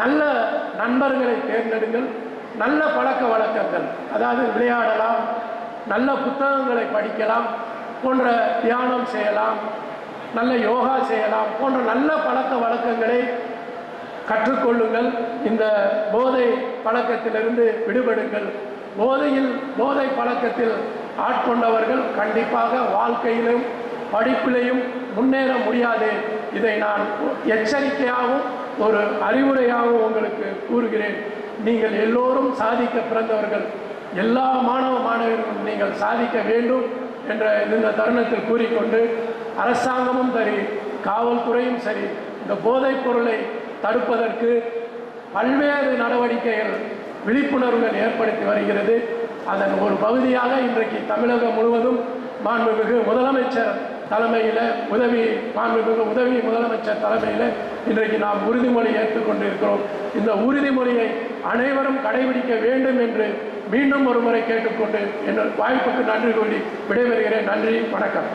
நல்ல நண்பர்களை தேர்ந்தெடுங்கள் நல்ல பழக்க வழக்கங்கள் அதாவது விளையாடலாம் நல்ல புத்தகங்களை படிக்கலாம் போன்ற தியானம் செய்யலாம் நல்ல யோகா செய்யலாம் போன்ற நல்ல பழக்க வழக்கங்களை கற்றுக்கொள்ளுங்கள். இந்த போதை பழக்கத்திலிருந்து விடுபடுங்கள். போதையில் போதை பழக்கத்தில் ஆட்கொண்டவர்கள் கண்டிப்பாக வாழ்க்கையிலும் படிப்பிலையும் முன்னேற முடியாது. இதை நான் எச்சரிக்கையாகவும் ஒரு அறிவுரையாகவும் உங்களுக்கு கூறுகிறேன். நீங்கள் எல்லோரும் சாதிக்க பிறந்தவர்கள். எல்லா மாணவ மாணவர்களும் நீங்கள் சாதிக்க வேண்டும் என்ற இந்த தருணத்தில் கூறிக்கொண்டு அரசாங்கமும் சரி காவல்துறையும் சரி இந்த போதைப் பொருளை தடுப்பதற்கு பல்வேறு நடவடிக்கைகள் விழிப்புணர்வுகள் ஏற்படுத்தி வருகிறது. அதன் ஒரு பகுதியாக இன்றைக்கு தமிழகம் முழுவதும் மாண்புமிகு முதலமைச்சர் தலைமையில் உதவி மாண்புமிகு உதவி முதலமைச்சர் தலைமையில் இன்றைக்கு நாம் உறுதிமொழி ஏற்றுக்கொண்டிருக்கிறோம் இந்த உறுதிமொழியை அனைவரும் கடைபிடிக்க வேண்டும் என்று மீண்டும் ஒரு முறை கேட்டுக்கொண்டு என் வாய்ப்புக்கு நன்றி கூறி விடைபெறுகிறேன். நன்றி வணக்கம்.